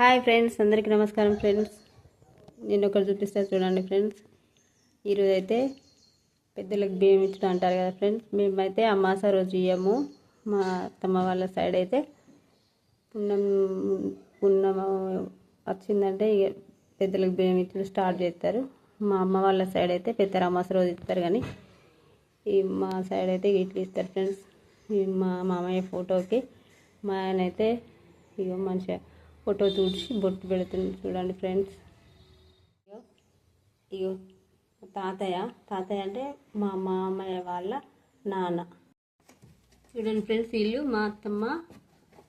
Hi friends అందరికీ నమస్కారం friends. నేను ఒకటి చూపిస్తా చూడండి ఫ్రెండ్స్. ఈరోజు అయితే పెద్దలకు బియ్యం ఇచ్చడం అంటారు కదా ఫ్రెండ్స్. మేమైతే అమాస రోజు ఇయ్యము. మా అత్తమ్మ వాళ్ళ సైడ్ అయితే పున్నం పున్నం వచ్చిందంటే ఇక పెద్దలకు బియ్యం ఇచ్చడం స్టార్ట్ చేస్తారు. మా అమ్మ వాళ్ళ సైడ్ అయితే పెద్ద అమాస రోజు ఇస్తారు కానీ ఈ మా సైడ్ అయితే ఇట్లు ఇస్తారు ఫ్రెండ్స్. మా మామయ్య ఫోటోకి మా ఆయన అయితే ఇగో మంచిగా ఫోటో చూసి బొట్టు పెడుతుంది చూడండి ఫ్రెండ్స్. ఇగో తాతయ్య. తాతయ్య అంటే మా మామయ్య వాళ్ళ నాన్న. చూడండి ఫ్రెండ్స్ వీళ్ళు మా అత్తమ్మ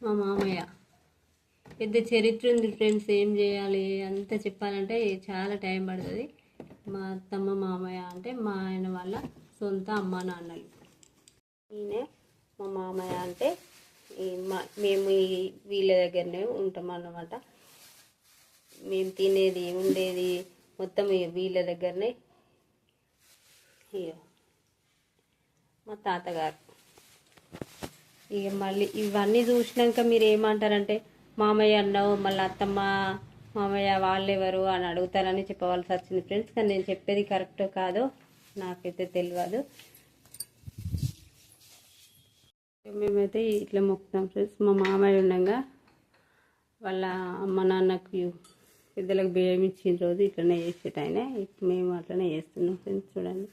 మా మామయ్య. పెద్ద చరిత్ర ఉంది ఫ్రెండ్స్ ఏం చేయాలి అంతా చెప్పాలంటే చాలా టైం పడుతుంది. మా అత్తమ్మ మామయ్య అంటే మా ఆయన వాళ్ళ సొంత అమ్మ నాన్నలు. ఈయనే మా మామయ్య అంటే మేము ఈ వీళ్ళ దగ్గరనే ఉంటాం అన్నమాట. మేము తినేది ఉండేది మొత్తం వీళ్ళ దగ్గరనే. ఇక మా తాతగారు. ఇక మళ్ళీ ఇవన్నీ చూసినాక మీరు ఏమంటారంటే మామయ్య అన్నావు మళ్ళీ అత్తమ్మ మామయ్య వాళ్ళెవరు? అని అడుగుతారని చెప్పవలసి వచ్చింది. ఫ్రెండ్స్ కానీ నేను చెప్పేది కరెక్టో కాదో నాకైతే తెలియదు. మేమైతే ఇట్లా మొక్కుతాం ఫ్రెండ్స్. మా మామయ్య ఉండగా వాళ్ళ అమ్మ నాన్నకు పెద్దలకు బియ్యం ఇచ్చిన రోజు ఇట్లనే చేసేట ఆయన. ఇప్పుడు మేము అట్లనే చేస్తున్నాం ఫ్రెండ్స్ చూడండి.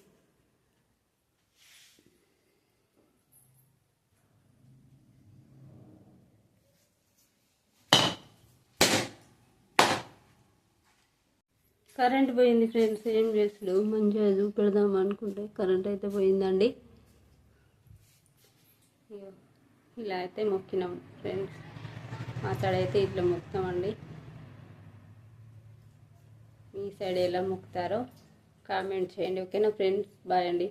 కరెంట్ పోయింది ఫ్రెండ్స్ ఏం చేసాడు మంచిగా చూపెడదాం అనుకుంటే కరెంట్ అయితే పోయిందండి. ఇలా అయితే మొక్కినాం ఫ్రెండ్స్ మా సైడ్ అయితే ఇట్లా మొక్కుతామండి మీ సైడ్ ఎలా మొక్కుతారో కామెంట్ చేయండి. ఓకేనా ఫ్రెండ్స్ బాయ్ అండి.